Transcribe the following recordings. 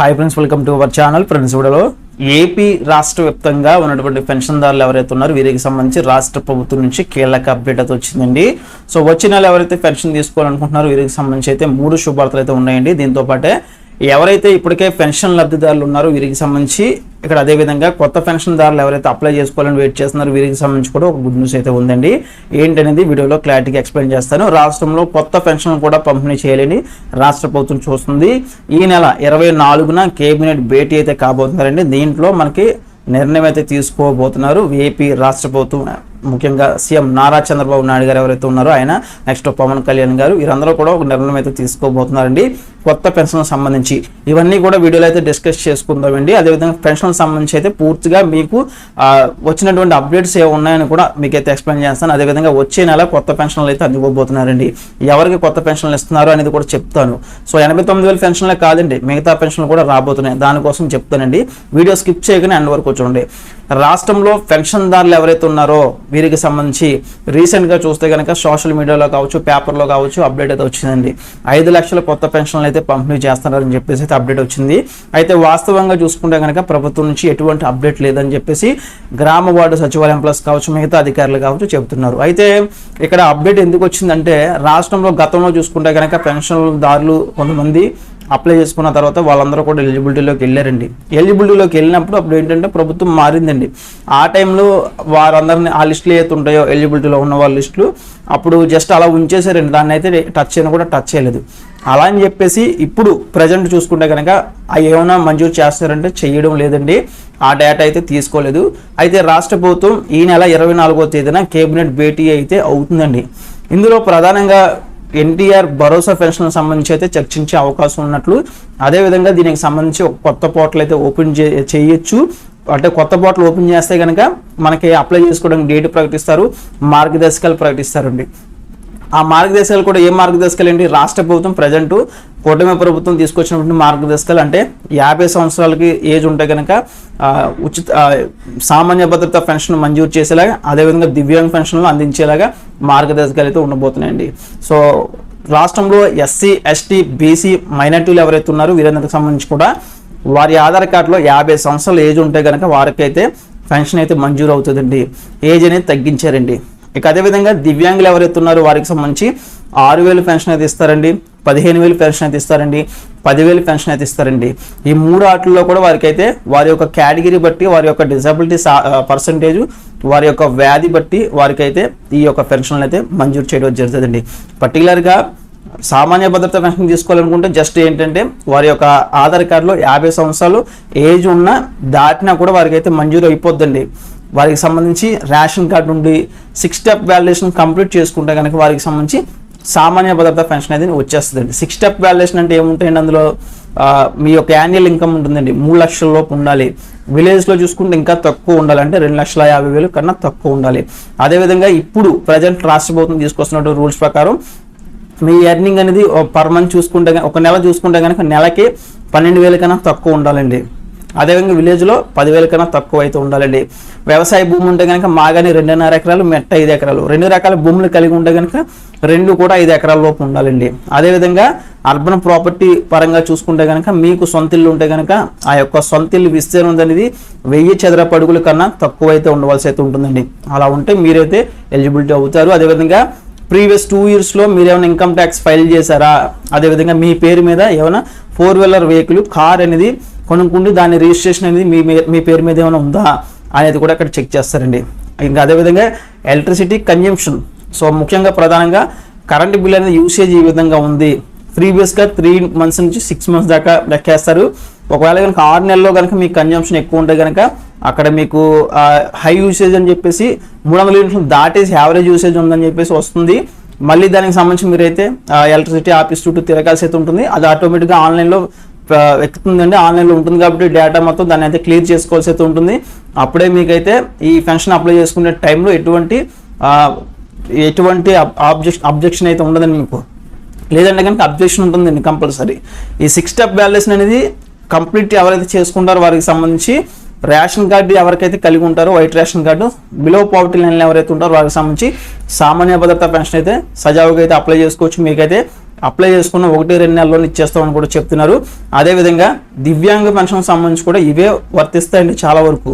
Hi friends welcome to our channel friends వీడియోలో AP రాష్ట్ర వ్యాప్తంగా ఉన్నటువంటి పెన్షన్దారులు ఎవరైతే ఉన్నారో వీరికి సంబంధించి రాష్ట్ర ప్రభుత్వం నుంచి కీలక అప్డేట్ అయితే వచ్చిందండి. సో వచ్చిన నెల ఎవరైతే పెన్షన్ తీసుకోవాలనుకుంటున్నారో వీరికి సంబంధించి అయితే మూడు శుభార్తలు అయితే ఉన్నాయండి. దీంతో పాటే ఎవరైతే ఇప్పటికే పెన్షన్ లబ్ధిదారులు ఉన్నారో వీరికి సంబంధించి ఇక్కడ అదేవిధంగా కొత్త పెన్షన్దారులు ఎవరైతే అప్లై చేసుకోవాలని వెయిట్ చేస్తున్నారో వీరికి సంబంధించి కూడా ఒక గుడ్ న్యూస్ అయితే ఉందండి. ఏంటనేది వీడియోలో క్లారిటీగా ఎక్స్ప్లెయిన్ చేస్తాను. రాష్ట్రంలో కొత్త పెన్షన్ కూడా పంపిణీ చేయాలని రాష్ట్ర ప్రభుత్వం చూస్తుంది. ఈ నెల ఇరవై నాలుగున కేబినెట్ భేటీ అయితే కాబోతున్నారండి. దీంట్లో మనకి నిర్ణయం అయితే తీసుకోబోతున్నారు. ఏపీ రాష్ట్ర ప్రభుత్వం ముఖ్యంగా సీఎం నారా చంద్రబాబు నాయుడు గారు ఎవరైతే ఉన్నారో ఆయన నెక్స్ట్ పవన్ కళ్యాణ్ గారు వీరందరూ కూడా ఒక నిర్ణయం అయితే తీసుకోబోతున్నారండి. కొత్త పెన్షన్ సంబంధించి. ఇవన్నీ కూడా వీడియోలో అయితే డిస్కస్ చేసుకుందామండి అదేవిధంగా పెన్షన్ సంబంధించి అయితే పూర్తిగా మీకు వచ్చినటువంటి అప్డేట్స్ ఏ ఉన్నాయని కూడా మీకు అయితే ఎక్స్ప్లెయిన్ చేస్తాను. అదేవిధంగా వచ్చే నెల కొత్త పెన్షన్లు అయితే అందివ్వబోతున్నారండి ఎవరికి కొత్త పెన్షన్లు ఇస్తున్నారు అనేది కూడా చెప్తాను. సో ఎనభై తొమ్మిది వేల పెన్షన్లే కాదండి. మిగతా పెన్షన్లు కూడా రాబోతున్నాయి. దానికోసం చెప్తానండి. వీడియో స్కిప్ చేయగానే ఎండ్ వరకు చూడండి. రాష్ట్రంలో పెన్షన్దారులు ఎవరైతే ఉన్నారో వీరికి సంబంధించి రీసెంట్గా చూస్తే కనుక సోషల్ మీడియాలో కావచ్చు పేపర్లో కావచ్చు అప్డేట్ అయితే వచ్చిందండి. ఐదు లక్షల కొత్త పెన్షన్లు అయితే పంపిణీ చేస్తున్నారని చెప్పేసి అయితే అప్డేట్ వచ్చింది. అయితే వాస్తవంగా చూసుకుంటే కనుక ప్రభుత్వం నుంచి ఎటువంటి అప్డేట్ లేదని చెప్పేసి గ్రామ వార్డు సచివాలయం ప్లస్ కావచ్చు మిగతా అధికారులు కావచ్చు చెబుతున్నారు. అయితే ఇక్కడ అప్డేట్ ఎందుకు వచ్చిందంటే రాష్ట్రంలో గతంలో చూసుకుంటే కనుక పెన్షన్దారులు కొంతమంది అప్లై చేసుకున్న తర్వాత వాళ్ళందరూ కూడా ఎలిజిబిలిటీలోకి వెళ్ళారండి. ఎలిజిబిలిటీలోకి వెళ్ళినప్పుడు అప్పుడు ఏంటంటే ప్రభుత్వం మారిందండి. ఆ టైంలో వారందరిని ఆ లిస్టులు ఏదైతే ఉంటాయో ఎలిజిబిలిటీలో ఉన్న వాళ్ళ లిస్టులు అప్పుడు జస్ట్ అలా ఉంచేసారండి దాన్ని అయితే టచ్ చేయను కూడా టచ్ చేయలేదు. అలా అని చెప్పేసి ఇప్పుడు ప్రజెంట్ చూసుకుంటే కనుక ఏమైనా మంజూరు చేస్తారంటే చేయడం లేదండి. ఆ డేటా అయితే తీసుకోలేదు. అయితే రాష్ట్ర ప్రభుత్వం ఈ నెల ఇరవై నాలుగో తేదీన కేబినెట్ భేటీ అయితే అవుతుందండి. ఇందులో ప్రధానంగా ఎన్టీఆర్ భరోసా పెన్షన్ సంబంధించి అయితే చర్చించే అవకాశం ఉన్నట్లు. అదేవిధంగా దీనికి సంబంధించి ఒక కొత్త పోర్టల్ అయితే ఓపెన్ చే చేయొచ్చు. అంటే కొత్త పోర్టల్ ఓపెన్ చేస్తే కనుక మనకి అప్లై చేసుకోవడానికి డేట్ ప్రకటిస్తారు మార్గదర్శకాలు ప్రకటిస్తారండి. ఆ మార్గదర్శకాలు కూడా ఏ మార్గదర్శకాలు ఏంటి? రాష్ట్ర ప్రభుత్వం ప్రజెంట్ కూటమి ప్రభుత్వం తీసుకొచ్చినటువంటి మార్గదర్శకాలు అంటే యాభై సంవత్సరాలకి ఏజ్ ఉంటే కనుక ఉచిత సామాన్య భద్రత పెన్షన్ మంజూరు చేసేలాగా అదేవిధంగా దివ్యాంగ పెన్షన్లు అందించేలాగా మార్గదర్శకాలు అయితే ఉండబోతున్నాయండి. సో రాష్ట్రంలో ఎస్సీ ఎస్టీ బీసీ మైనార్టీలు ఎవరైతే ఉన్నారో వీరందరికి సంబంధించి కూడా వారి ఆధార్ కార్డులో యాభై సంవత్సరాల ఏజ్ ఉంటే కనుక వారికైతే పెన్షన్ అయితే మంజూరు అవుతుందండి. ఏజ్ అనేది తగ్గించారండి. ఇక అదేవిధంగా దివ్యాంగులు ఎవరైతే ఉన్నారో వారికి సంబంధించి ఆరు వేలు పెన్షన్ అయితే ఇస్తారండి. పదిహేను వేలు పెన్షన్ అయితే ఇస్తారండి పదివేలు పెన్షన్ అయితే ఇస్తారండి. ఈ మూడు ఆటల్లో కూడా వారికి అయితే వారి యొక్క కేటగిరీ బట్టి వారి యొక్క డిజబిలిటీ పర్సంటేజ్ వారి యొక్క వ్యాధి బట్టి వారికి అయితే ఈ యొక్క పెన్షన్లు అయితే మంజూరు చేయడం జరుగుతుందండి. పర్టికులర్గా సామాన్య భద్రత పెన్షన్ తీసుకోవాలనుకుంటే జస్ట్ ఏంటంటే వారి యొక్క ఆధార్ కార్డులో యాభై సంవత్సరాలు ఏజ్ ఉన్న దాటినా కూడా వారికి అయితే మంజూరు అయిపోద్దండి. వారికి సంబంధించి రేషన్ కార్డు నుండి సిక్స్ స్టెప్ వ్యాలిడేషన్ కంప్లీట్ చేసుకుంటే కనుక వారికి సంబంధించి సామాన్య భద్రత పెన్షన్ అనేది వచ్చేస్తుందండి. సిక్స్ స్టెప్ వాల్యుయేషన్ అంటే ఏముంటాయండి అందులో? మీ యొక్క యాన్యువల్ ఇన్కమ్ ఉంటుందండి. మూడు లక్షల లోపు ఉండాలి. విలేజ్లో చూసుకుంటే ఇంకా తక్కువ ఉండాలి. అంటే రెండు లక్షల యాభై వేలు కన్నా తక్కువ ఉండాలి. అదేవిధంగా ఇప్పుడు ప్రజెంట్ రాష్ట్ర ప్రభుత్వం తీసుకొస్తున్న రూల్స్ ప్రకారం మీ ఎర్నింగ్ అనేది పర్ మంత్ చూసుకుంటే ఒక నెల చూసుకుంటే కనుక నెలకి పన్నెండు వేల కన్నా తక్కువ ఉండాలండి. అదేవిధంగా విలేజ్లో పదివేల కన్నా తక్కువ అయితే ఉండాలండి. వ్యవసాయ భూమి ఉంటే కనుక మాగాని రెండున్నర ఎకరాలు మెట్ట ఐదు ఎకరాలు. రెండు రకాల భూములు కలిగి ఉంటే కనుక రెండు కూడా ఐదు ఎకరాల లోపు ఉండాలండి. అదేవిధంగా అర్బన్ ప్రాపర్టీ పరంగా చూసుకుంటే కనుక మీకు సొంత ఇల్లు ఉంటే కనుక ఆ యొక్క సొంత ఇల్లు విస్తీర్ణం అనేది వెయ్యి చదరపు అడుగుల కన్నా తక్కువ అయితే ఉండవలసి అయితే ఉంటుందండి. అలా ఉంటే మీరైతే ఎలిజిబిలిటీ అవుతారు. అదేవిధంగా ప్రీవియస్ టూ ఇయర్స్లో మీరు ఏమైనా ఇన్కమ్ ట్యాక్స్ ఫైల్ చేశారా? అదేవిధంగా మీ పేరు మీద ఏమైనా ఫోర్ వీలర్ వెహికల్ కార్ అనేది కొనుక్కుంటే దాని రిజిస్ట్రేషన్ అనేది మీ మీ- మీ పేరు మీద ఏమైనా ఉందా? అనేది కూడా అక్కడ చెక్ చేస్తారండి. ఇంకా అదేవిధంగా ఎలక్ట్రిసిటీ కన్జంప్షన్ సో ముఖ్యంగా ప్రధానంగా కరెంట్ బిల్ అనేది యూసేజ్ ఈ విధంగా ఉంది. ప్రీవియస్గా త్రీ మంత్స్ నుంచి సిక్స్ మంత్స్ దాకా లెక్కేస్తారు. ఒకవేళ కనుక ఆరు నెలల్లో కనుక మీ కన్జంప్షన్ ఎక్కువ ఉంటే కనుక అక్కడ మీకు హై యూసేజ్ అని చెప్పేసి మూడు వందల యూనిట్లు దాటేసి యావరేజ్ యూసేజ్ ఉందని చెప్పేసి వస్తుంది. మళ్ళీ దానికి సంబంధించి మీరైతే ఎలక్ట్రిసిటీ ఆఫీస్ చుట్టూ తిరగాల్సి అయితే ఉంటుంది. అది ఆటోమేటిక్గా ఆన్లైన్లో ఎక్కుతుందండి. ఆన్లైన్లో ఉంటుంది కాబట్టి డేటా మొత్తం దాన్ని అయితే క్లియర్ చేసుకోవాల్సి అయితే ఉంటుంది. అప్పుడే మీకైతే ఈ పెన్షన్ అప్లై చేసుకునే టైంలో ఎటువంటి ఎటువంటి ఆబ్జెక్షన్ అబ్జెక్షన్ అయితే ఉండదండి మీకు లేదంటే కనుక అబ్జెక్షన్ ఉంటుందండి కంపల్సరీ. ఈ సిక్స్ స్టెప్ బ్యాలెన్స్ అనేది కంప్లీట్ ఎవరైతే చేసుకుంటారో వారికి సంబంధించి రేషన్ కార్డు ఎవరికైతే కలిగి ఉంటారో white ration card below poverty లైన్లో ఎవరైతే ఉంటారో వారికి సంబంధించి సామాన్య భద్రత పెన్షన్ అయితే సజావుగా అయితే అప్లై చేసుకోవచ్చు. మీకైతే అప్లై చేసుకున్న ఒకటి రెండు నెలల్లో ఇచ్చేస్తామని కూడా చెప్తున్నారు. అదేవిధంగా దివ్యాంగ పెన్షన్ సంబంధించి కూడా ఇవే వర్తిస్తాయండి చాలా వరకు.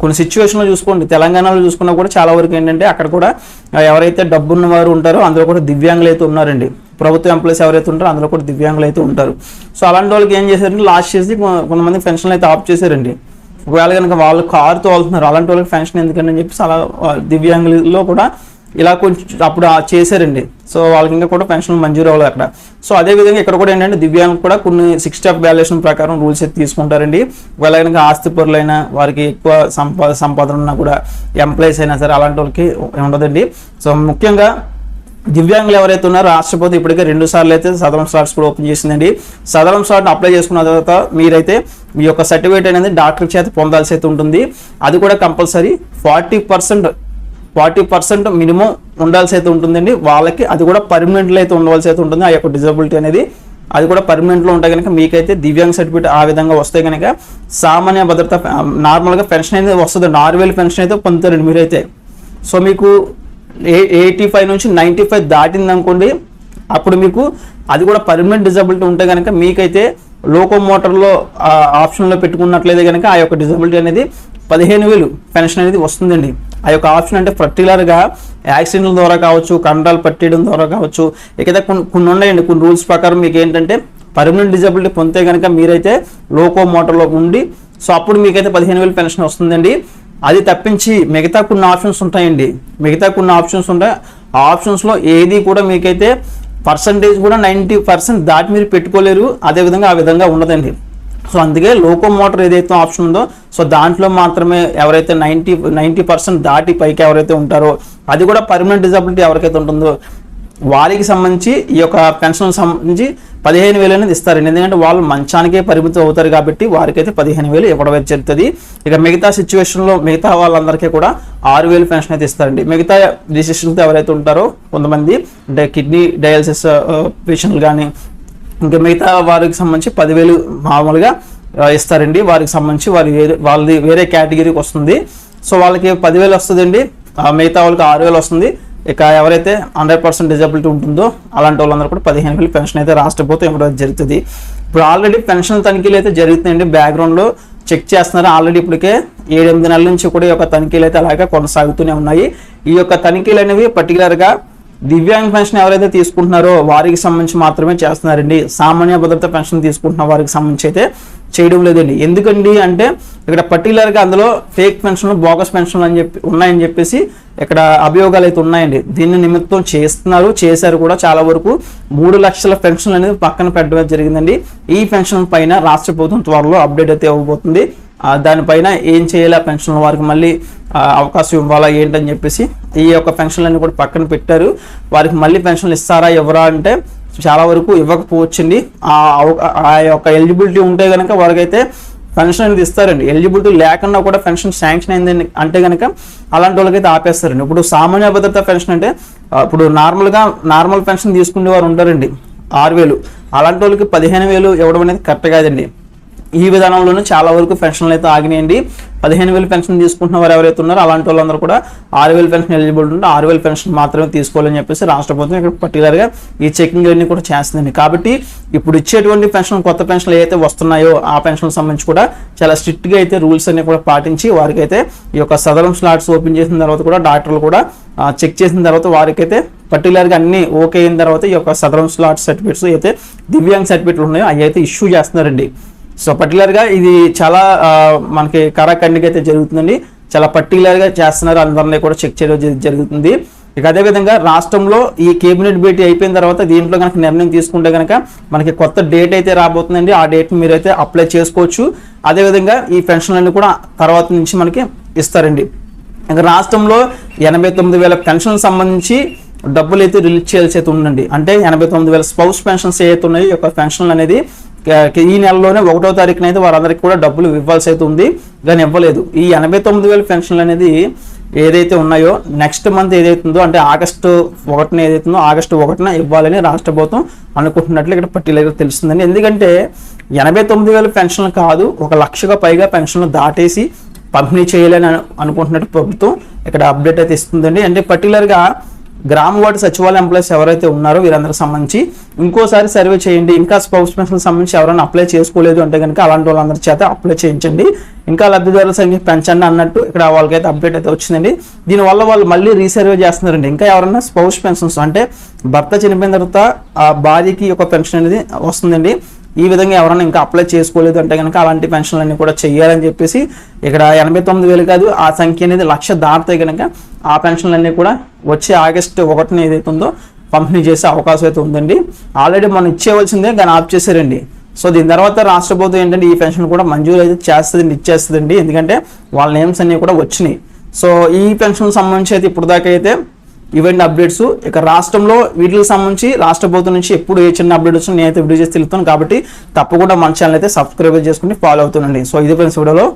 కొన్ని సిచ్యువేషన్లో చూసుకోండి. తెలంగాణలో చూసుకున్నా కూడా చాలా వరకు ఏంటంటే అక్కడ కూడా ఎవరైతే డబ్బున్న వారు ఉంటారో అందులో కూడా దివ్యాంగులు అయితే ఉన్నారండి. ప్రభుత్వ ఎంప్లాయీస్ ఎవరైతే ఉంటారో అందులో కూడా దివ్యాంగులు అయితే ఉంటారు. సో అలాంటి వాళ్ళకి ఏం చేశారంటే లాస్ట్ చేసి కొ- కొంతమంది పెన్షన్లు అయితే ఆఫ్ చేశారండి. ఒకవేళ కనుక వాళ్ళు కారు తోలుతున్నారు అలాంటి వాళ్ళకి పెన్షన్ అని చెప్పేసి అలా ఆ, దివ్యాంగులలో కూడా ఇలా కొంచెం అప్పుడు చేశారండి. సో వాళ్ళకి ఇంకా కూడా పెన్షన్ మంజూరు అవ్వలేదు అక్కడ. సో అదే విధంగా ఇక్కడ కూడా ఏంటంటే దివ్యాంగులు కూడా కొన్ని సిక్స్ స్టెప్ వాల్యుయేషన్ ప్రకారం రూల్స్ అయితే తీసుకుంటారండి. ఒకవేళ కనుక ఆస్తి పరులైనా వారికి ఎక్కువ సంపా సంపాదన ఉన్నా కూడా ఎంప్లాయీస్ అయినా సరే అలాంటి వాళ్ళకి ఉండదండి. సో ముఖ్యంగా దివ్యాంగులు ఎవరైతే ఉన్నారో రాష్ట్రపతి ఇప్పటికే రెండు సార్లు అయితే సదరం స్లాట్స్ కూడా ఓపెన్ చేసిందండి. సదరం స్లాట్ని అప్లై చేసుకున్న తర్వాత మీరైతే మీ యొక్క సర్టిఫికేట్ అనేది డాక్టర్ చేత పొందాల్సి అయితే ఉంటుంది. అది కూడా compulsory forty percent forty percent minimum ఉండాల్సి అయితే ఉంటుందండి. వాళ్ళకి అది కూడా పర్మనెంట్లో అయితే ఉండవలసి అయితే ఉంటుంది. ఆ యొక్క డిజబిలిటీ అనేది అది కూడా పర్మనెంట్లో ఉంటే కనుక మీకైతే దివ్యాంగ్ సర్టిఫికేట్ ఆ విధంగా వస్తే కనుక సామాన్య భద్రత నార్మల్గా పెన్షన్ అనేది వస్తుంది. నార్వేల్ పెన్షన్ అయితే పొందుతారండి మీరైతే. సో మీకు ఎయిటీ ఫైవ్ నుంచి నైంటీ ఫైవ్ దాటింది అనుకోండి అప్పుడు మీకు అది కూడా పర్మనెంట్ డిజబిలిటీ ఉంటే కనుక మీకైతే లోకో మోటార్లో ఆప్షన్లో పెట్టుకున్నట్లయితే కనుక ఆ యొక్క డిజబిలిటీ అనేది పదిహేను వేలు పెన్షన్ అనేది వస్తుందండి. ఆ యొక్క ఆప్షన్ అంటే పర్టికులర్గా యాక్సిడెంట్ల ద్వారా కావచ్చు కండరాలు పట్టేయడం ద్వారా కావచ్చు ఇక కొన్ని కొన్ని ఉన్నాయండి. కొన్ని రూల్స్ ప్రకారం మీకు ఏంటంటే పర్మనెంట్ డిజబిలిటీ పొందితే కనుక మీరైతే లోకో మోటార్లో ఉండి సో అప్పుడు మీకైతే పదిహేను వేలు పెన్షన్ వస్తుందండి. అది తప్పించి మిగతా కొన్ని ఆప్షన్స్ ఉంటాయండి. మిగతా కొన్ని ఆప్షన్స్ ఉంటాయి. ఆ ఆప్షన్స్లో ఏది కూడా మీకైతే పర్సంటేజ్ కూడా నైంటీ పర్సెంట్ దాటి మీరు పెట్టుకోలేరు. అదేవిధంగా ఆ విధంగా ఉండదండి. సో అందుకే లోకో మోటార్ ఏదైతే ఆప్షన్ ఉందో సో దాంట్లో మాత్రమే ఎవరైతే నైంటీ నైంటీ పర్సెంట్ దాటి పైకి ఎవరైతే ఉంటారో అది కూడా పర్మనెంట్ డిజబిలిటీ ఎవరికైతే ఉంటుందో వారికి సంబంధించి ఈ యొక్క పెన్షన్ సంబంధించి పదిహేను వేలు అనేది ఇస్తారండి ఎందుకంటే వాళ్ళు మంచానికే పరిమితం అవుతారు కాబట్టి వారికైతే పదిహేను వేలు ఇవ్వడం జరుగుతుంది. ఇక మిగతా సిచ్యువేషన్లో మిగతా వాళ్ళందరికీ కూడా ఆరు వేలు పెన్షన్ అయితే ఇస్తారండి. మిగతా డిసిషన్తో ఎవరైతే ఉంటారో కొంతమంది అంటే కిడ్నీ డయాలసిస్ పేషెంట్లు కానీ ఇంకా మిగతా వారికి సంబంధించి పదివేలు మామూలుగా ఇస్తారండి. వారికి సంబంధించి వారి వేరే వాళ్ళది వేరే కేటగిరీకి వస్తుంది. సో వాళ్ళకి పదివేలు వస్తుందండి. మిగతా వాళ్ళకి ఆరు వేలు వస్తుంది. ఇక ఎవరైతే హండ్రెడ్ పర్సెంట్ డిజబిలిటీ ఉంటుందో అలాంటి వాళ్ళందరూ కూడా పదిహేను వేలు పెన్షన్ అయితే రాష్ట్ర ప్రభుత్వం ఇవ్వడం జరుగుతుంది. ఇప్పుడు ఆల్రెడీ పెన్షన్ తనిఖీలు అయితే జరుగుతున్నాయండి. బ్యాక్గ్రౌండ్లో చెక్ చేస్తున్నారు. ఆల్రెడీ ఇప్పటికే ఏడెనిమిది నెలల నుంచి కూడా ఈ యొక్క తనిఖీలు అయితే అలాగే కొనసాగుతూనే ఉన్నాయి. ఈ యొక్క తనిఖీలు అనేవి పర్టికులర్గా దివ్యాంగ పెన్షన్ ఎవరైతే తీసుకుంటున్నారో వారికి సంబంధించి మాత్రమే చేస్తున్నారండి. సామాన్య భద్రత పెన్షన్ తీసుకుంటున్న వారికి సంబంధించి అయితే చేయడం లేదండి. ఎందుకండి అంటే ఇక్కడ పర్టికులర్గా అందులో ఫేక్ పెన్షన్లు బోగస్ పెన్షన్లు అని చెప్పి ఉన్నాయని చెప్పేసి ఇక్కడ అభియోగాలు అయితే ఉన్నాయండి. దీన్ని నిమిత్తం చేస్తున్నారు చేశారు కూడా చాలా వరకు మూడు లక్షల పెన్షన్లు అనేది పక్కన పెట్టడం జరిగిందండి. ఈ పెన్షన్ పైన రాష్ట్ర ప్రభుత్వం త్వరలో అప్డేట్ అయితే ఇవ్వబోతుంది. దానిపైన ఏం చేయాలి ఆ పెన్షన్ వారికి మళ్ళీ అవకాశం ఇవ్వాలా ఏంటని చెప్పేసి ఈ యొక్క పెన్షన్లన్నీ కూడా పక్కన పెట్టారు. వారికి మళ్ళీ పెన్షన్లు ఇస్తారా ఎవరా అంటే చాలా వరకు ఇవ్వకపోవచ్చండి. ఆ ఆ యొక్క ఎలిజిబిలిటీ ఉంటే కనుక వారికైతే పెన్షన్ అనేది ఇస్తారండి. ఎలిజిబిలిటీ లేకుండా కూడా పెన్షన్ శాంక్షన్ అయిందని అంటే కనుక అలాంటి వాళ్ళకైతే ఆపేస్తారండి. ఇప్పుడు సామాన్య భద్రత పెన్షన్ అంటే ఇప్పుడు నార్మల్గా నార్మల్ పెన్షన్ తీసుకునే వారు ఉంటారండి. ఆరు వేలు. అలాంటి వాళ్ళకి పదిహేను వేలు ఇవ్వడం అనేది కరెక్ట్ కాదండి. ఈ విధానంలోనూ చాలా వరకు పెన్షన్లు అయితే ఆగినాయండి. పదిహేను వేలు పెన్షన్ తీసుకుంటున్న వారు ఎవరైతే ఉన్నారో అలాంటి వాళ్ళందరూ కూడా ఆరు వేలు పెన్షన్ ఎలిజిబుల్ ఉంటే ఆరు వేలు పెన్షన్ మాత్రమే తీసుకోవాలని చెప్పేసి రాష్ట్ర ప్రభుత్వం ఇక్కడ పర్టికులర్గా ఈ చెకింగ్ అన్ని కూడా చేస్తుందండి. కాబట్టి ఇప్పుడు ఇచ్చేటువంటి పెన్షన్ కొత్త పెన్షన్లు ఏవైతే వస్తున్నాయో ఆ పెన్షన్కి సంబంధించి కూడా చాలా స్ట్రిక్ట్గా అయితే రూల్స్ అన్ని కూడా పాటించి వారికైతే ఈ యొక్క సదరం స్లాట్స్ ఓపెన్ చేసిన తర్వాత కూడా డాక్టర్లు కూడా చెక్ చేసిన తర్వాత వారికైతే పర్టికులర్గా అన్ని ఓకే అయిన తర్వాత ఈ యొక్క సదరం స్లాట్ సర్టిఫికేట్స్ అయితే దివ్యాంగ్ సర్టిఫికేట్లు ఉన్నాయో అవి అయితే ఇష్యూ చేస్తున్నారండి. సో పర్టికులర్గా ఇది చాలా మనకి కరాఖండిగా అయితే జరుగుతుందండి. చాలా పర్టికులర్గా చేస్తున్నారు. అందరినీ కూడా చెక్ చేయడం జరుగుతుంది. ఇక అదేవిధంగా రాష్ట్రంలో ఈ కేబినెట్ భేటీ అయిపోయిన తర్వాత దీంట్లో కనుక నిర్ణయం తీసుకుంటే కనుక మనకి కొత్త డేట్ అయితే రాబోతుందండి. ఆ డేట్ మీరైతే అప్లై చేసుకోవచ్చు. అదేవిధంగా ఈ పెన్షన్లన్నీ కూడా తర్వాత నుంచి మనకి ఇస్తారండి. ఇంకా రాష్ట్రంలో ఎనభై తొమ్మిది వేల పెన్షన్ సంబంధించి డబ్బులు అయితే రిలీజ్ చేయాల్సి అయితే ఉందండి. అంటే ఎనభై తొమ్మిది వేల స్పౌస్ పెన్షన్స్ ఏవైతే ఉన్నాయో ఈ యొక్క పెన్షన్లు అనేది ఈ నెలలోనే ఒకటో తారీఖున అయితే వారందరికీ కూడా డబ్బులు ఇవ్వాల్సి అయితే ఉంది కానీ ఇవ్వలేదు. ఈ ఎనభై తొమ్మిది వేల పెన్షన్లు అనేది ఏదైతే ఉన్నాయో నెక్స్ట్ మంత్ ఏదైతుందో అంటే ఆగస్టు ఒకటిన ఏదైతుందో ఆగస్టు ఒకటిన ఇవ్వాలని రాష్ట్ర ప్రభుత్వం అనుకుంటున్నట్లు ఇక్కడ పర్టికులర్గా తెలుస్తుందండి. ఎందుకంటే ఎనభై తొమ్మిది వేల పెన్షన్లు కాదు ఒక లక్షగా పైగా పెన్షన్లు దాటేసి పంపిణీ చేయాలని అనుకుంటున్నట్టు ప్రభుత్వం ఇక్కడ అప్డేట్ అయితే ఇస్తుందండి. అంటే పర్టికులర్గా గ్రామ వార్డు సచివాలయ ఎంప్లాయీస్ ఎవరైతే ఉన్నారో వీరందరికి సంబంధించి ఇంకోసారి సర్వే చేయండి. ఇంకా స్పౌస్ పెన్షన్ సంబంధించి ఎవరైనా అప్లై చేసుకోలేదు అంటే కనుక అలాంటి వాళ్ళందరి చేత అప్లై చేయించండి. ఇంకా లబ్ధిదారుల సంఖ్య పెంచండి అన్నట్టు ఇక్కడ వాళ్ళకైతే అప్డేట్ అయితే వచ్చిందండి. దీనివల్ల వాళ్ళు మళ్ళీ రీసర్వే చేస్తున్నారండి. ఇంకా ఎవరైనా స్పౌస్ పెన్షన్స్ అంటే భర్త చనిపోయిన తర్వాత ఆ భార్యకి ఒక పెన్షన్ అనేది వస్తుందండి. ఈ విధంగా ఎవరైనా ఇంకా అప్లై చేసుకోలేదు అంటే కనుక అలాంటి పెన్షన్లన్నీ కూడా చేయాలని చెప్పేసి ఇక్కడ ఎనభై తొమ్మిది వేలు కాదు ఆ సంఖ్య అనేది లక్ష దాటితే కనుక ఆ పెన్షన్లన్నీ కూడా వచ్చే ఆగస్టు ఒకటిన ఏదైతే ఉందో పంపిణీ చేసే అవకాశం అయితే ఉందండి. ఆల్రెడీ మనం ఇచ్చేవలసిందే కానీ ఆప్ చేశారండి సో దీని తర్వాత రాష్ట్ర ప్రభుత్వం ఏంటంటే ఈ పెన్షన్ కూడా మంజూరు అయితే చేస్తుందండి ఇచ్చేస్తుందండి. ఎందుకంటే వాళ్ళ నేమ్స్ అన్నీ కూడా వచ్చినాయి. సో ఈ పెన్షన్ సంబంధించి అయితే ఇప్పుడు దాకా అయితే ఈవెంట్ అప్డేట్స్ ఇక రాష్ట్రంలో వీటికి సంబంధించి రాష్ట్ర ప్రభుత్వం నుంచి ఎప్పుడు ఏ చిన్న అప్డేట్ వచ్చినా నేనైతే వీడియో చేసి తెలుస్తాను కాబట్టి తప్పకుండా మన ఛానల్ అయితే సబ్స్క్రైబ్ చేసుకుని ఫాలో అవుతుండండి. సో ఇది ఫ్రెండ్స్ వీడియోలో